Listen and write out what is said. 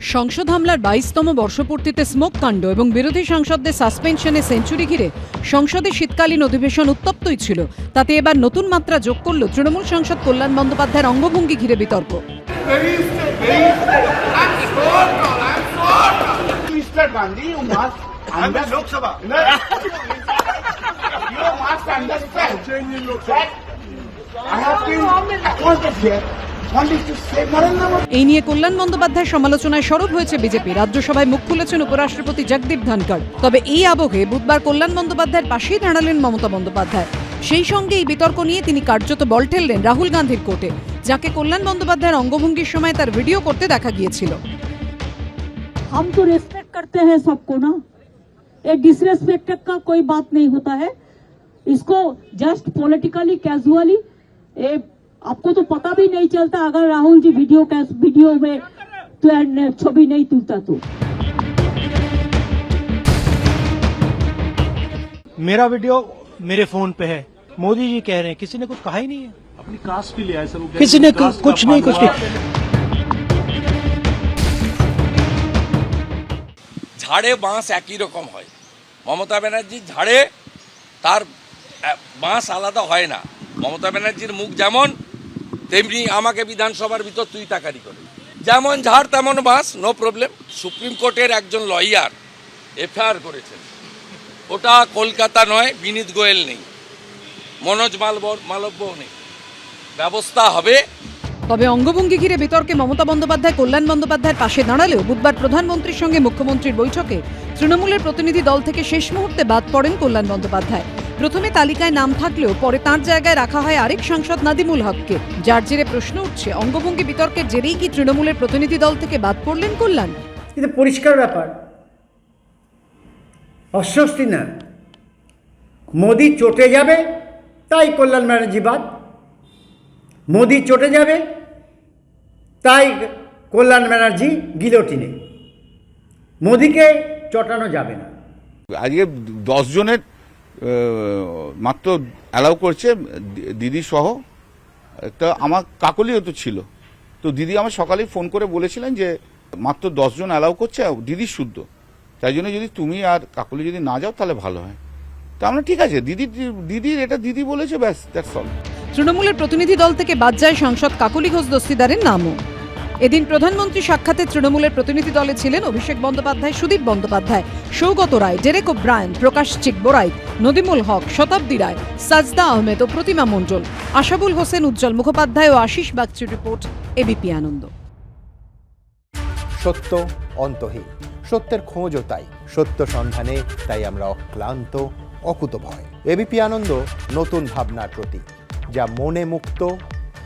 সংসদ হামলার বাইশতম বর্ষপূর্তিতে স্মোককাণ্ড এবং বিরোধী সাংসদদের সাসপেনশনে সেঞ্চুরি ঘিরে সংসদে শীতকালীন অধিবেশন উত্তপ্তই ছিল। তাতে এবার নতুন মাত্রা যোগ করল তৃণমূল সাংসদ কল্যাণ বন্দ্যোপাধ্যায়ের অঙ্গভঙ্গি ঘিরে বিতর্ক। I have been, I was here. only to save Narendra Modi. এই নিয়ে কল্যাণ বন্দ্যোপাধ্যায়ের সমালোচনায় সরব হয়েছে বিজেপি রাজ্যসভায় মুখ খুলেছেন উপরাষ্ট্রপতি জগদীপ ধনকর তবে এই আবহে বুধবার কল্যাণ বন্দ্যোপাধ্যায়ের পাশেই দাঁড়ালেন মমতা বন্দ্যোপাধ্যায় সেই সঙ্গে এই বিতর্ক নিয়ে তিনি কার্যত বল ঠেললেন রাহুল গান্ধীর কোর্টে যাকে কল্যাণ বন্দ্যোপাধ্যায়ের অঙ্গভঙ্গির সময় তার ভিডিও করতে দেখা গিয়েছিল हम तो रेस्पेक्ट करते हैं सबको ना ये डिसरेस्पेक्ट का कोई बात नहीं होता है इसको जस्ट पॉलिटिकली कैजुअली ये आपको तो पता भी नहीं चलता अगर राहुल जी वीडियो कैस- वीडियो में तो छवि नहीं तुलता तो मेरा वीडियो मेरे फोन पे है मोदी जी कह रहे हैं किसी ने कुछ कहा ही नहीं है अपनी कास्ट के लिए आए सर वो किसी ने कास्ट का कुछ नहीं कुछ अपमान नहीं ঝাড়ে বাঁশ একই রকম হয় মমতা ব্যানার্জির ঝাড়ে তার আহ, বাঁশ আলাদা হয় না মমতা ব্যানার্জির মুখ যেমন তেমনি আমাকে বিধানসভার ভিতর তুই তাকারি করে। যেমন ঝাড়, তেমন বাঁশ নো প্রবলেম সুপ্রিম কোর্টের একজন লয়ার এফআইআর করেছেন। ওটা কলকাতা নয়, বিনীত গোয়েল নেই। মনোজ মালব মালব্যও নেই। ব্যবস্থা হবে। তবে অঙ্গভঙ্গি ঘিরে বিতর্কে মমতা বন্দ্যোপাধ্যায়, কল্যাণ বন্দ্যোপাধ্যায়ের পাশে দাঁড়ালেও বুধবার প্রধানমন্ত্রীর সঙ্গে মুখ্যমন্ত্রীর বৈঠকে তৃণমূলের প্রতিনিধি দল থেকে শেষ মুহূর্তে বাদ পড়েন কল্যাণ বন্দ্যোপাধ্যায়। প্রথমে তালিকায় নাম থাকলেও পরে তাঁর জায়গায় রাখা হয় আরেক সাংসদ নাদিমুল হককে। যার জেরে প্রশ্ন উঠছে অঙ্গভঙ্গি বিতর্কের জেরেই কি তৃণমূলের প্রতিনিধি দল থেকে বাদ পড়লেন কল্যাণ? কিন্তু পরিষ্কার ব্যাপার অস্বস্তি না। মোদি চটে যাবে তাই কল্যাণ ব্যানার্জি বাদ। মোদি চটে যাবে তাই কল্যাণ ব্যানার্জি গিলোটিনে। মোদিকে চটানো যাবে না। আজকে দশ জনের মাত্র অ্যালাউ করছে দিদি সহ। একটা আমার কাকলিও তো ছিল। তো দিদি আমার সকালেই ফোন করে বলেছিলেন যে, মাত্র দশজন অ্যালাউ করছে, দিদি শুদ্ধ। তাই জন্য যদি তুমি আর কাকলি যদি না যাও, তাহলে ভালো হয়। তা আমরা ঠিক আছে, দিদি, দিদির এটা দিদি বলেছে, ব্যাস দ্যাটস অল তৃণমূলের প্রতিনিধি দল থেকে বাদ যায় সাংসদ কাকলি ঘোষ দস্তিদারের নামও। এদিন প্রধানমন্ত্রী সাক্ষাতে তৃণমূলের প্রতিনিধি দলে ছিলেন Abhishek Bandyopadhyay, Sudip Bandyopadhyay, Saugata Roy, Derek O'Brien Prakash Chikbaraik, Nadimul Haque, Satabdi Roy, Sajda Ahmed ও প্রতিমা মণ্ডল, আশাবুল হোসেন, উজ্জ্বল মুখোপাধ্যায় ও আশিস বাগচির রিপোর্ট, এবিপি আনন্দ। সত্য অন্তহীন, সত্যের খোঁজও তাই, সত্য সন্ধানে তাই আমরা অক্লান্ত, অকুতভয়। এবিপি আনন্দ, নতুন ভাবনার প্রতীক, যা মনে মুক্ত